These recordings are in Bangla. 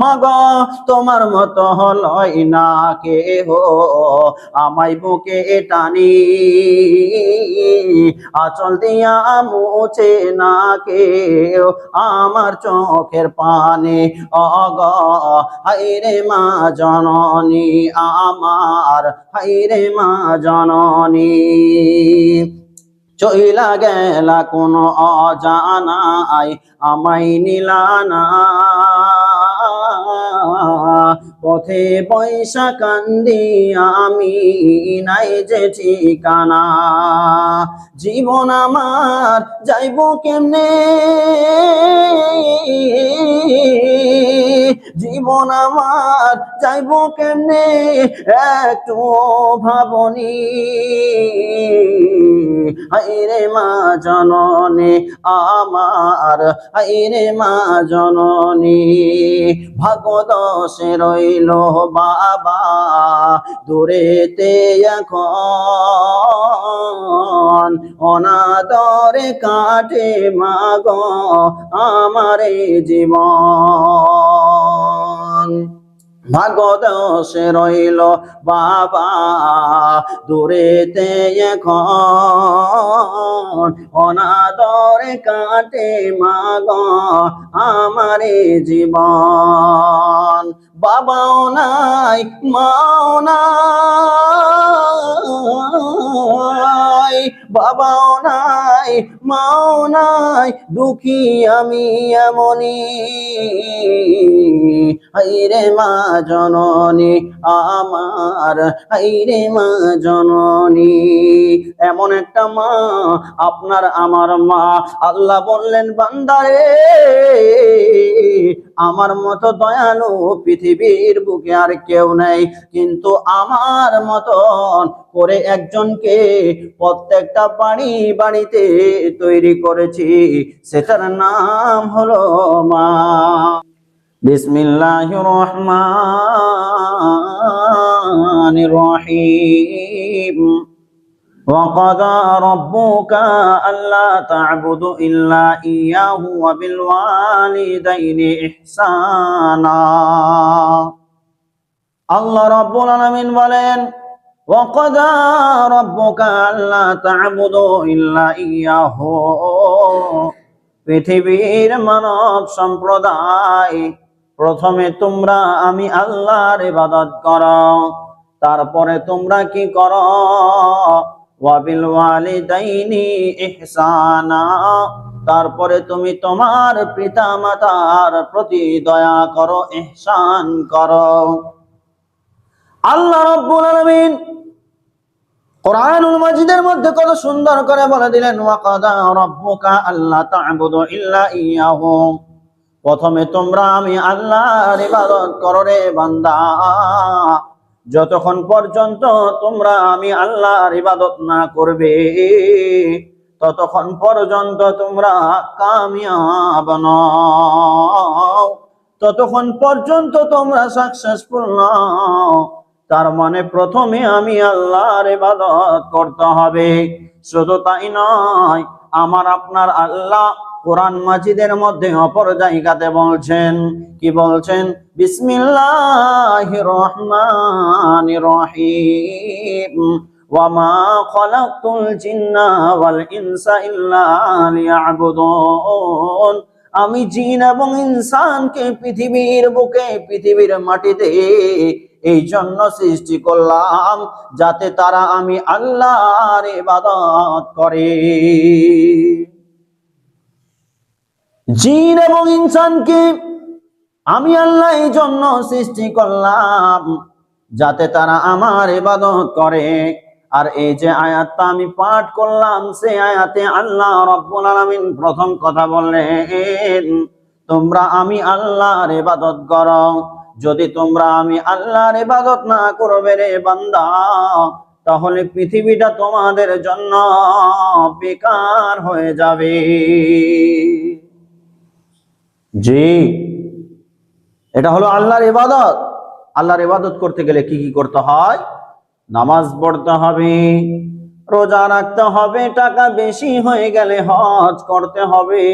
মাগ, তোমার মতো হলই না কে হো আমায় বুকে টানি, আচল দিয়া মুছে না কে আমার চোখের পানে, অগ হাইরে মা জননী, আমার হাইরে মা জননী। চইলা গেলা কোন অজানাই, আমায় নিলানা পথে পয়সা কান্দি আমি নাই যে ঠিকানা। জীবন আমার যাইব কেমনে? জীবন আমার যাইব কেমনে? একটু ভাবনি। হাইরে মা জননী, আমার হাইরে মা জননী ভাগদশে রইল বাবা দূরেতে এখন। অনাদরে কাটে মাগ আমার জীবন। ভাগদশে রইল বাবা দূরেতে এখন অনাদরে কাটে মাগ আমারে জীবন। বাবাও নাই মাও নাই বাবাও নাই, মাও নাই, দুঃখী আমি এমনই। হাইরে মা জননী, আমার হাইরে মা জননী। এমন একটা মা আপনার, আমার মা। আল্লাহ বললেন, বান্দারে, আমার মতো দয়ালু পৃথিবীর বুকে আর কেউ নেই, কিন্তু আমার মতন করে একজনকে প্রত্যেকটা বাড়ি বাড়িতে তৈরি করেছি সেটার নাম হলো মা বিসমিল্লাহ রহমান রহিম وقضى ربك ألا تعبدوا إلا إياه وبالوالدين إحسانا আল্লাহ রব্বুল আলামিন বলেন وقضى ربك ألا تعبدوا إلا إياه পৃথিবীর মানব সম্প্রদায় প্রথমে তোমরা আমি আল্লাহর ইবাদত করো তারপরে তোমরা কি করো ওয়াবিল ওয়ালিদাইনি ইহসানা তারপরে তুমি তোমার পিতা মাতার প্রতি দয়া করো ইহসান করো আল্লাহ রাব্বুল আলামিন কোরআনুল মাজিদের মধ্যে কত সুন্দর করে বলে দিলেন, ওয়াকাদা রাব্বুকা আল্লা তা'বুদু ইল্লা ইয়াহু। প্রথমে তোমরা আমি আল্লাহর ইবাদত করো রে বান্দা। যতক্ষণ পর্যন্ত তোমরা আমি আল্লাহর ইবাদত না করবে, ততক্ষণ পর্যন্ত তোমরা কামিয়াব নও। ততক্ষণ পর্যন্ত তোমরা সাকসেসফুল নও। তার মানে প্রথমে আমি আল্লাহর ইবাদত করতে হবে। শুধু তাই নয়, আমার আপনার আল্লাহ কোরআন মাজিদের মধ্যে অপর জায়গাতে বলছেন, কি বলছেন? বিসমিল্লাহির রহমানির রহিম জিন্না ওয়াল ইনসা ইল্লা লিয়াবুদুন। আমি জিন এবং ইনসানকে পৃথিবীর বুকে, পৃথিবীর মাটিতে এই জন্য সৃষ্টি করলাম, যাতে তারা আমি আল্লাহর ইবাদত করে। জিন এবং ইনসানকে আমি আল্লাহ এই জন্য সৃষ্টি করলাম, যাতে তারা আমার ইবাদত করে। আর এই যে আয়াতটা আমি পাঠ করলাম সে আয়াতে আল্লাহ রব্বুল আলামিন প্রথম কথা বললেন, তোমরা আমি আল্লাহর ইবাদত করো। যদি তোমরা আমি আল্লাহর ইবাদত না করবে রে বান্দা, তাহলে পৃথিবীটা তোমাদের জন্য বেকার হয়ে যাবে। জি, এটা হলো আল্লাহর ইবাদত। আল্লাহর ইবাদত করতে গেলে কি কি করতে হয়? নামাজ পড়তে হবে, রোজা রাখতে হবে, টাকা বেশি হয়ে গেলে হজ করতে হবে।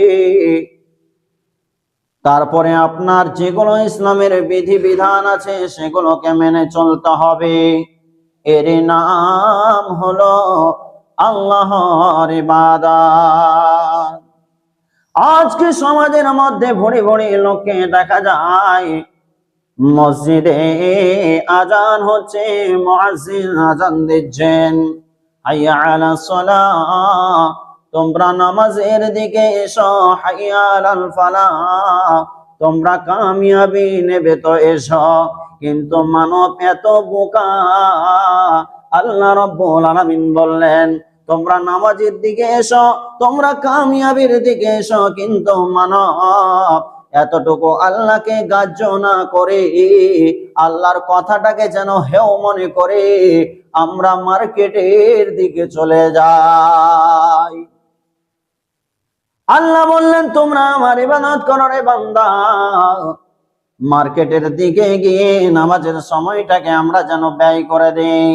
তারপরে আপনার যেগুলো ইসলামের বিধি বিধান আছে, সেগুলোকে মেনে চলতে হবে। এর নাম হলো আল্লাহর ইবাদত। আজকে সমাজের মধ্যে ভরি ভরি লোককে দেখা যায়, মসজিদে আজান হচ্ছে মুয়াজ্জিন আজান দিচ্ছেন। হাইয়া আলা সালাহ তোমরা নামাজের দিকে এসো হাইয়া আলাল ফালাহ। তোমরা কামিয়াবি নেবে তো এসো, কিন্তু মানব এত বোকা। আল্লাহ রাব্বুল আলামিন বললেন, তোমরা নামাজের দিকে এসো, তোমরা কামিয়াবির দিকে এসো, কিন্তু মানব এতটুকু আল্লাহকে গাজ্য না করে, আল্লাহর কথাটাকে যেন হেও মনে করে, আমরা মার্কেটের দিকে চলে যাই। আল্লাহ বললেন, তোমরা আমার ইবাদত করো রে বান্দা। মার্কেটের দিকে গিয়ে নামাজের সময়টাকে আমরা যেন ব্যয় করে দেই।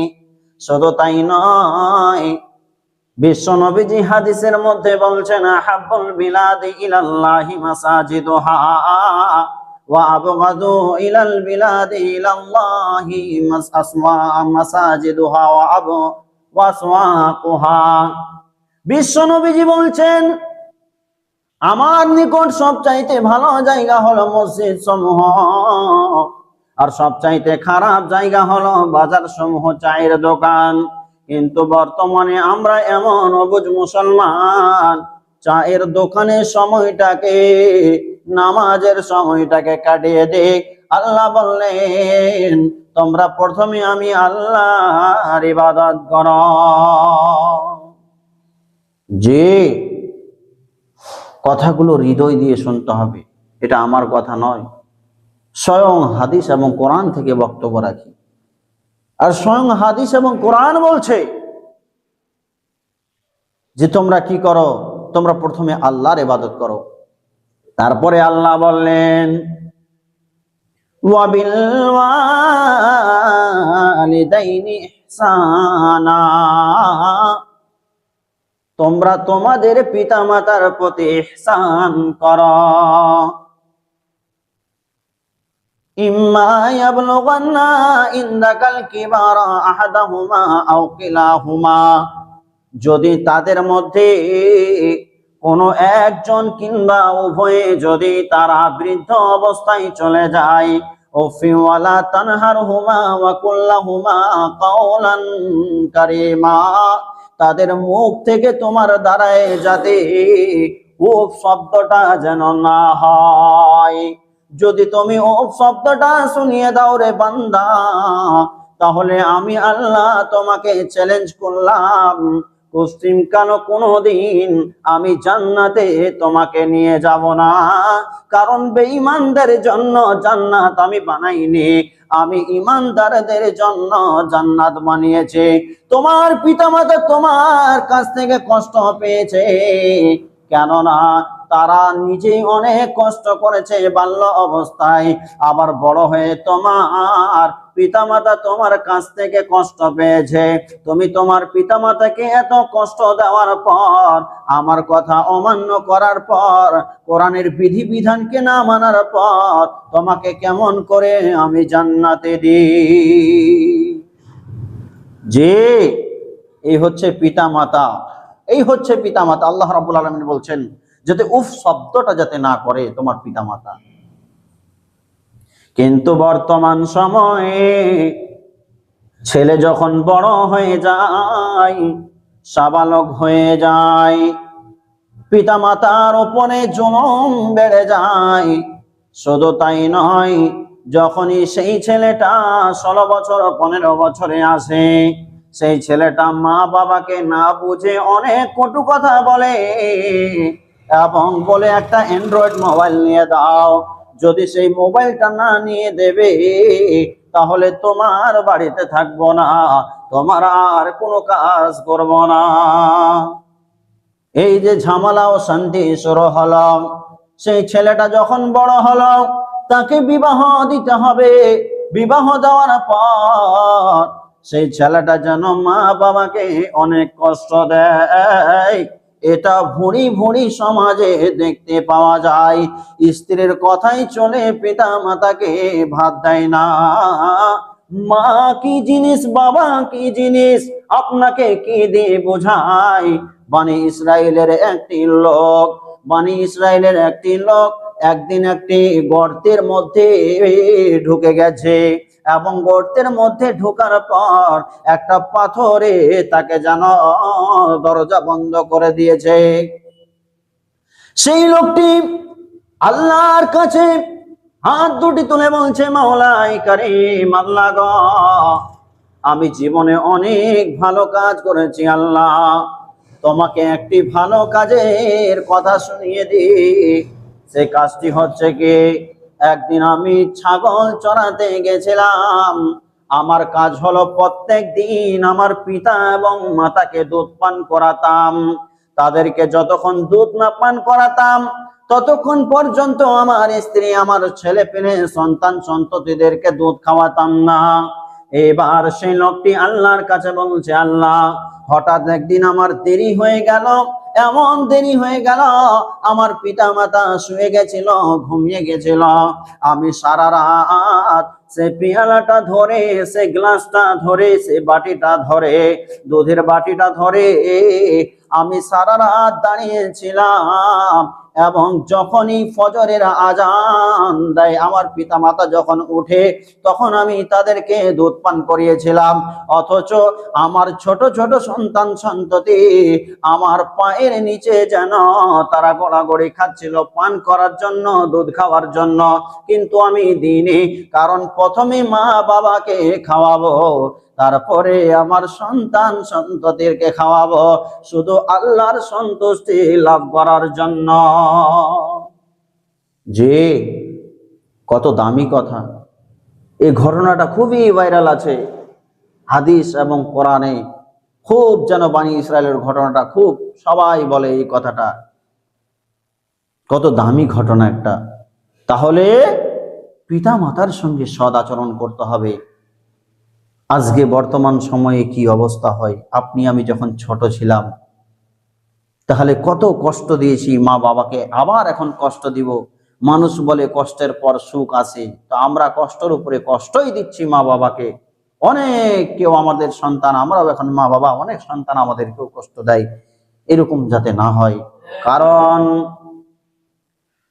শুধু তাই নয়, বিশ্ব নবীজি হাদিসের মধ্যে বলছেন হাব্বুল বিলাদি ইলাল্লাহি মাসাজিদুহা ওয়া আবগাদু ইলাল বিলাদি ইলাল্লাহি মাসআসমা মাসাজিদুহা ওয়া আবু ওয়াসওয়াকুহা বিশ্ব নবীজি বলছেন আমার নিকট সবচাইতে ভালো জায়গা হলো মসজিদ সমূহ। আর সবচাইতে খারাপ জায়গা হলো বাজার সমূহ চায়ের দোকান। কিন্তু বর্তমানে আমরা এমন অবুজ মুসলমান, চায়ের দোকানের সময়টাকে, নামাজের সময়টাকে কাটিয়ে দিক আল্লাহ বললেন, তোমরা প্রথমে আমি আল্লাহর ইবাদত কর। যে কথাগুলো হৃদয় দিয়ে শুনতে হবে। এটা আমার কথা নয়। স্বয়ং হাদিস এবং কোরআন থেকে বক্তব্য রাখি। আর স্বয়ং হাদিস এবং কোরআন বলছে যে তোমরা কি করো? তোমরা প্রথমে আল্লাহর ইবাদত করো। তারপরে আল্লাহ বললেন, ওয়াবিল তোমরা তোমাদের পিতামাতার প্রতি ইহসান করো। ইম্মা ইয়াবলুগান্না কিবারা আহাদাহুমা আও কিলাহুমা। যদি তাদের মধ্যে কোনো একজন কিংবা উভয়ে যদি তারা বৃদ্ধ অবস্থায় চলে যায় ওফিওয়ালা তানহার হুমা ওয়া কুল্লাহুমা কাওলান কারিমা। তাদের মুখ থেকে তোমার দ্বারায় যাতে ও শব্দটা যেন না হয়। যদি তুমি ও শব্দটা শুনিয়ে দাও রে বান্দা, তাহলে আমি আল্লাহ তোমাকে চ্যালেঞ্জ করলাম। পশ্চিম কালো কোনোদিন আমি জান্নাতে তোমাকে নিয়ে যাব না? কারণ বেঈমানদের জন্য জান্নাত আমি বানাইনি। আমি ইমানদারদের জন্য জান্নাত বানিয়েছি। তোমার পিতামাতা তোমার কাছ থেকে কষ্ট পেয়েছে। কেননা তারা নিজেই অনেক কষ্ট করেছে বাল্য অবস্থায়। আবার বড় হয়ে তোমার পিতামাতা তোমার কাছ থেকে কষ্ট পেয়েছে। তুমি তোমার পিতামাতাকে এত কষ্ট দেওয়ার পর, আমার কথা অমান্য করার পর, কোরআনের বিধি বিধানকে না মানার পর, তোমাকে কেমন করে আমি জান্নাতে দিই? যে এই হচ্ছে পিতা মাতা এই হচ্ছে পিতা মাতা আল্লাহ রাবুল আলমিন বলছেন যাতে উফ শব্দটা যাতে না করে তোমার পিতা মাতা কিন্তু বর্তমান সময়ে ছেলে যখন বড় হয়ে যায়, সাবালক হয়ে যায় পিতা মাতার ওপরে জনম বেড়ে যায়, শুধু তাই নয়, যখনই সেই ছেলেটা ষোলো বছর, পনেরো বছরে আসে, সেই ছেলেটা মা বাবাকে না বুঝে অনেক কটু কথা বলে এবং বলে একটা অ্যান্ড্রয়েড মোবাইল নিয়ে দাও। যদি সেই মোবাইলটা না নিয়ে দেবে, তাহলে তোমার বাড়িতে থাকব না, তোমার আর কোনো কাজ করব না। এই যে ঝামেলা ও শান্তি শুরু হলো। সেই ছেলেটা যখন বড় হলো, তাকে বিবাহ দিতে হবে। বিবাহ দেওয়ার পর সেই ছেলেটা যেন মা বাবাকে অনেক কষ্ট দেয়। এটা ভুঁড়ি ভুঁড়ি সমাজে দেখতে পাওয়া যায়। স্ত্রীর কথাই চলে পিতা মাতাকে ভাত দেয় না। মা কি জিনিস, বাবা কি জিনিস, আপনাকে কি দিয়ে বোঝায়? বানি ইসরায়েলের একটি লোক বানি ইসরায়েলের একটি লোক একদিন একটি গর্তের মধ্যে ঢুকে গেছে। এবং গর্তের মধ্যে ঢোকার পর একটা পাথরে তাকে যেন দরজা বন্ধ করে দিয়েছে। সেই লোকটি আল্লাহর কাছে হাত দুটি তুলে বলছে, মাওলাই কারিম, আল্লাহ আমি জীবনে অনেক ভালো কাজ করেছি, আল্লাহ। তোমাকে একটি ভালো কাজের কথা শুনিয়ে দিই। সে কাজটি হচ্ছে কি একদিন আমি ছাগল চড়াতে গেছিলাম। আমার কাজ হলো প্রত্যেক দিন আমার পিতা এবং মাতাকে দুধ পান করাতাম। তাদেরকে যতক্ষণ দুধ না পান করাতাম, ততক্ষণ পর্যন্ত আমার স্ত্রী, আমার ছেলে পেলে সন্তান সন্ততিদেরকে দুধ খাওয়াতাম না। এবার সেই লোকটি আল্লাহর কাছে বলছে, আল্লাহ, হঠাৎ একদিন আমার দেরি হয়ে গেল। এমন দেরি হয়ে গেল, আমার পিতা মাতা শুয়ে গেছিল, ঘুমিয়ে গেছিল। আমি সারা রাত সে পেয়ালাটা ধরে, সে গ্লাসটা ধরে, সে বাটিটা ধরে, দুধের বাটিটা ধরে আমি সারা রাত দাঁড়িয়েছিলাম এবং যখনই ফজরের আজান দেয়, আমার পিতা মাতা যখন উঠে, তখন আমি তাদেরকে দুধ পান করিয়েছিলাম। অথচ আমার ছোট ছোট সন্তান সন্ততি আমার পায়ের নিচে যেন তারা গড়াগড়ি খাচ্ছিল পান করার জন্য, দুধ খাওয়ার জন্য। কিন্তু আমি দিইনি কারণ প্রথমে মা বাবাকে খাওয়াবো তারপরে আমার সন্তান সন্ততিরকে খাওয়াবো। শুধু আল্লাহর সন্তুষ্টি লাভ করার জন্য। যে কত দামি কথা। এই ঘটনাটা খুবই ভাইরাল আছে। হাদিস এবং কোরআনে খুব যেন বাণী ইসরায়েলের ঘটনাটা খুব সবাই বলে এই কথাটা। কত দামি ঘটনা একটা। তাহলে পিতা মাতার সঙ্গে সদ আচরণ করতে হবে। আজকে বর্তমান সময়ে কি অবস্থা হয়? আপনি, আমি যখন ছোট ছিলাম, তাহলে কত কষ্ট দিয়েছি মা বাবাকে। আবার এখন কষ্ট দিব। মানুষ বলে কষ্টের পর সুখ আসে। তো আমরা কষ্টের উপরে কষ্টই দিচ্ছি মা বাবাকে। অনেক কেউ আমাদের সন্তান, আমরাও এখন মা বাবা, অনেক সন্তান আমাদেরকেও কষ্ট দেয়। এরকম যাতে না হয়। কারণ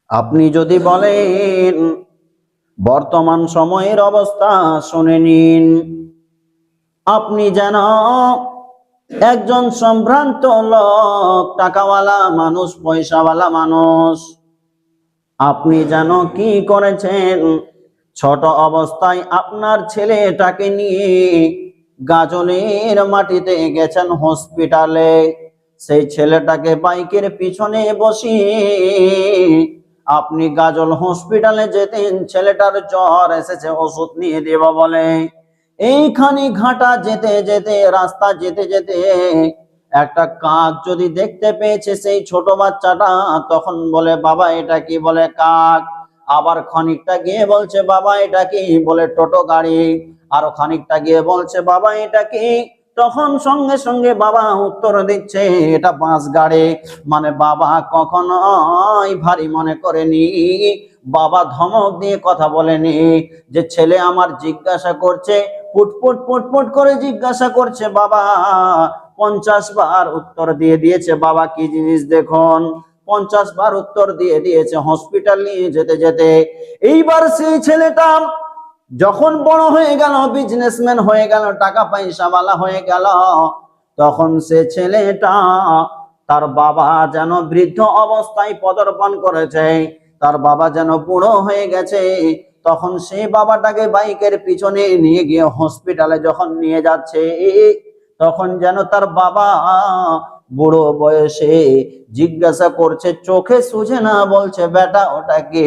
আপনি যদি বলেন, বর্তমান সময়ের অবস্থা শুনে নিন। আপনি যেন একজন সম্ভ্রান্ত লোক, টাকাওয়ালা মানুষ, পয়সাওয়ালা মানুষ, আপনি যেন কি করেছেন? ছোট অবস্থায় আপনার ছেলেটাকে নিয়ে গাজলের মাটিতে গেছেন হসপিটালে। সেই ছেলেটাকে বাইকের পিছনে বসিয়ে আপনি গাজল হসপিটালে যেতেন। ছেলেটার জ্বর এসেছে, ওষুধ নিয়ে দেব বলে। এইখানে ঘাটা যেতে যেতে, রাস্তা যেতে যেতে, একটা কাক যদি দেখতে পেয়েছে সেই ছোট বাচ্চাটা, তখন বলে, বাবা, এটা কি? বলে, কাক। আবার খানিকটা গিয়ে বলছে, বাবা, এটা কি? বলে, টোটো গাড়ি। আরও খানিকটা গিয়ে বলছে, বাবা, এটা কি? তখন সঙ্গে সঙ্গে বাবা উত্তর দিচ্ছে, এটা বাস গাড়ি। মানে বাবা কখনোই ভারী মনে করেনি। বাবা ধমক দিয়ে কথা বলেনি, যে, ছেলে আমার জিজ্ঞাসা করছে পুটপুট পুটপুট করে জিজ্ঞাসা করছে, বাবা, পঞ্চাশ বার উত্তর দিয়ে দিয়েছে, বাবা, কি জিনিস দেখুন? পঞ্চাশ বার উত্তর দিয়ে দিয়েছে, হসপিটাল নিয়ে যেতে যেতে। এইবার সেই ছেলেটা যখন বড় হয়ে গেল বিজনেসম্যান হয়ে গেল, টাকা পয়সাওয়ালা হয়ে গেল, তখন সে ছেলেটা তার বাবা যেন বৃদ্ধ অবস্থায় পদার্পণ করেছে, তার বাবা যেন বুড়ো হয়ে গেছে তখন সেই বাবাটাকে বাইকের পিছনে নিয়ে গিয়ে হসপিটালে যখন নিয়ে যাচ্ছে তখন যেন তার বাবা বুড়ো বয়সে জিজ্ঞাসা করছে, চোখে সুঝে না? বলছে, বেটা ওটা কি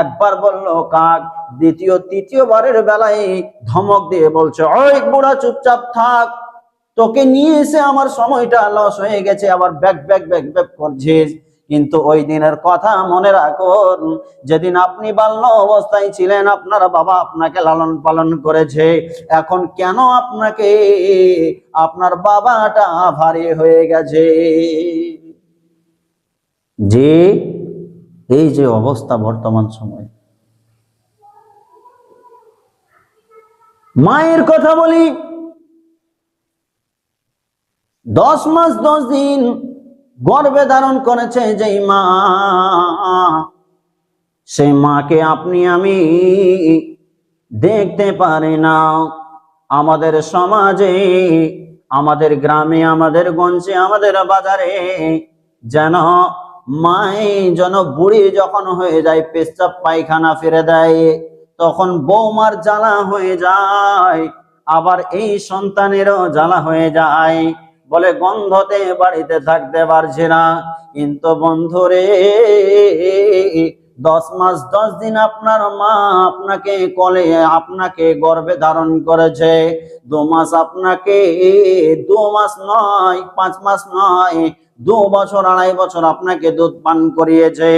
একবার বলল, কাক। দ্বিতীয়, তৃতীয়বারের বেলায় ধমক দিয়ে বলছে, ওই বুড়া চুপচাপ থাক, তোকে নিয়ে এসে আমার সময়টা লস হয়ে গেছে, আবার ব্যাক ব্যাক ব্যাক ব্যাক করছিস। কিন্তু ওই দিনের কথা মনে রাখুন, যেদিন আপনি বাল্য অবস্থায় ছিলেন, আপনার বাবা আপনাকে লালন পালন করেছে। এখন কেন আপনাকে আপনার বাবাটা ভারী হয়ে গেছে? যে এই যে অবস্থা বর্তমান সময়ে। মায়ের কথা বলি, দশ মাস দশ দিন গর্ভে ধারণ করেছে যেই মা সেই মাকে আপনি আমি দেখতে পারি না। আমাদের সমাজে, আমাদের গ্রামে, আমাদের গঞ্জে, আমাদের বাজারে যেন মাই যেন বুড়ি যখন হয়ে যায়, পেশাব পায়খানা ফিরে দেয়, তখন বৌমার জ্বালা হয়ে যায়, আবার এই সন্তানেরও জ্বালা হয়ে যায়। বলে গন্ধতে বাড়িতে থাকতে পারছে না। কিন্তু বন্ধুরে, দশ মাস, দশ দিন আপনার মা আপনাকে কলে, আপনাকে গর্ভে ধারণ করেছে। দু মাস আপনাকে, দু মাস নয়, পাঁচ মাস নয় দু বছর, আড়াই বছর আপনাকে দুধ পান করিয়েছে।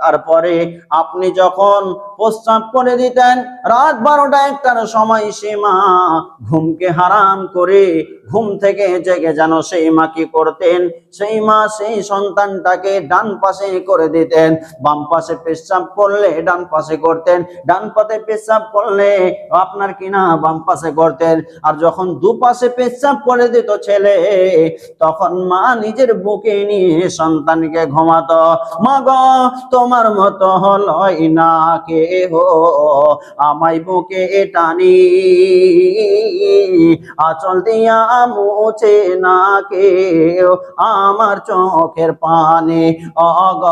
তারপরে আপনি যখন প্রস্রাব করে দিতেন, রাত বারোটা একটার সময় সে ঘুমকে হারাম করে ঘুম থেকে জেগে যেন সেই মা কি করতেন, সেই মা সেই সন্তানটাকে ডান পাশে করে দিতেন। বাম পাশে পেশাব করলে ডান পাশে করতেন, ডান পাশে পেশাব করলে আপনার কিনা বাম পাশে করতেন। আর যখন দুপাশে পেশাব করে দিত ছেলে, তখন মা নিজের বুকে নিয়ে সন্তানকে ঘুমাত। মা গো তোমার মতো হলই না কে হো আমায় বুকে টানি। আচল দিয়া মুছে না কেউ আমার চোখের পানে, অগ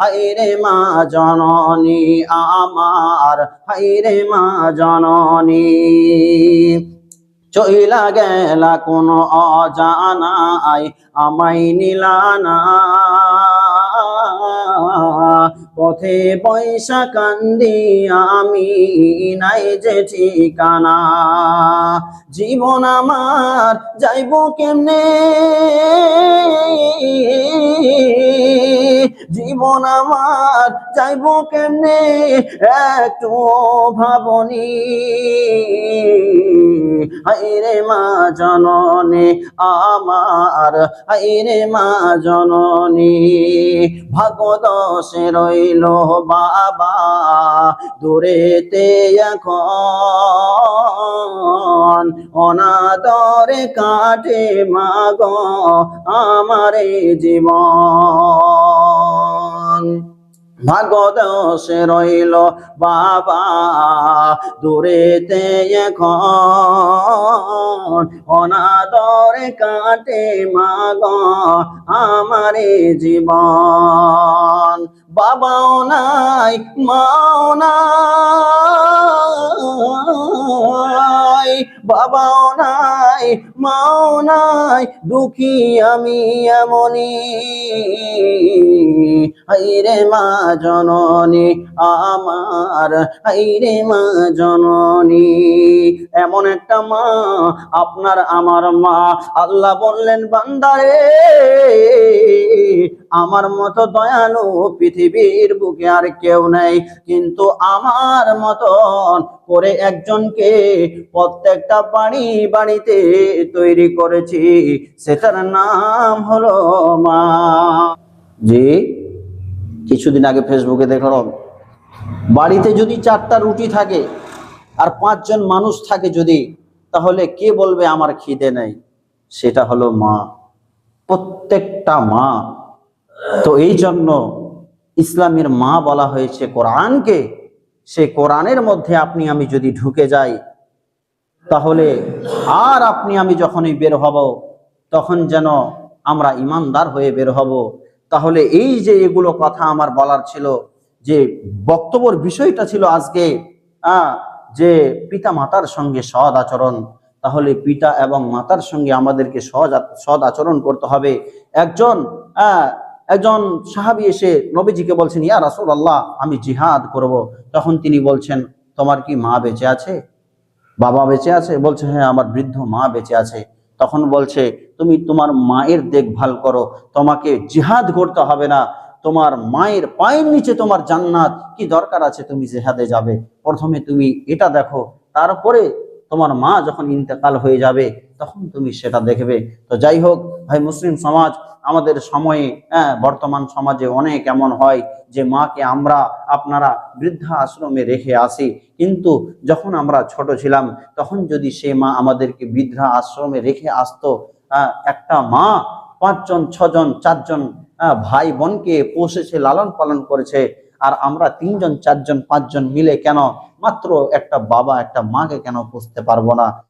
হাইরে মা জননী, আমার হাইরে মা জননী। চইলা গেলা কোন অজানাই আমাই নিলানা পথে পয়সা কান্দি আমি নাই যে ঠিকানা। জীবন আমার যাইব কেমনে? জীবন আমার যাইব কেমনে? একটু ভাবনি। হাইরে মা জননী, আমার হাইরে মা জননী ভাগদশে রইল বাবা, দূরেতে এখন অনাদরে কাটে মাগ আমারে জীবন। ভাগদশে রইল বাবা দূরেতে এখন। অনাদরে কাটে মাগ আমারে জীবন। বাবাও নাই, মাও নাই, বাবাও নাই, মাও নাই, দুঃখী আমি এমনই। হাইরে মা জননী, আমার হাইরে মা জননী। এমন একটা মা আপনার আমার মা। আল্লাহ বললেন, বান্দারে, আমার মতো দয়ালু পৃথিবীর বুকে আর কেউ নেই। কিন্তু আমার মতন করে একজনকে প্রত্যেকটা বাড়ি বাড়িতে তৈরি করেছি সেটার নাম হলো মা। জি, কিছুদিন আগে ফেসবুকে দেখলাম, বাড়িতে যদি চারটা রুটি থাকে আর পাঁচজন মানুষ থাকে যদি, তাহলে কে বলবে আমার খিদে নেই? সেটা হলো মা, প্রত্যেকটা মা। তো এই জন্য ইসলামের মা বলা হয়েছে কোরআনকে, সে কোরআনের মধ্যে আপনি, আমি যদি ঢুকে যাই, তাহলে আর আপনি, আমি যখনই বের হব, তখন যেন আমরা ইমানদার হয়ে বের হব। তাহলে এই যে এগুলো কথা আমার বলার ছিল, যে বক্তব্যর বিষয়টা ছিল আজকে যে পিতা মাতার সঙ্গে সৎ আচরণ, তাহলে পিতা এবং মাতার সঙ্গে আমাদেরকে আ- সৎ আচরণ করতে হবে। একজন একজন সাহাবি এসে নবীজিকে বলছেন, ইয়া রাসূল আল্লাহ আমি জিহাদ করব। তখন তিনি বলছেন, তোমার কি মা বেঁচে আছে? বাবা বেঁচে আছে? বলছে হ্যাঁ আমার বৃদ্ধ মা বেঁচে আছে। তখন বলছে, তুমি তোমার মায়ের দেখভাল করো, তোমাকে জিহাদ করতে হবে না। তোমার মায়ের পায়ের নিচে তোমার জান্নাত, কি দরকার আছে তুমি জেহাদে যাবে? প্রথমে তুমি এটা দেখো, তারপরে তোমার মা যখন ইন্তেকাল হয়ে যাবে, তখন তুমি সেটা দেখবে। তো যাই হোক, ভাই, মুসলিম সমাজ আমাদের সময়ে হ্যাঁ, বর্তমান সমাজে অনেক এমন হয় যে মাকে আমরা আপনারা বৃদ্ধা আশ্রমে রেখে আসি। কিন্তু যখন আমরা ছোট ছিলাম তখন যদি সে মা আমাদেরকে বৃদ্ধা আশ্রমে রেখে আসতো একটা মা পাঁচজন ছজন চারজন ভাই বোনকে পোষেছে লালন পালন করেছে আর আমরা তিনজন চারজন পাঁচজন মিলে কেন? মাত্র একটা বাবা একটা মাকে কেন পুষতে পারব না?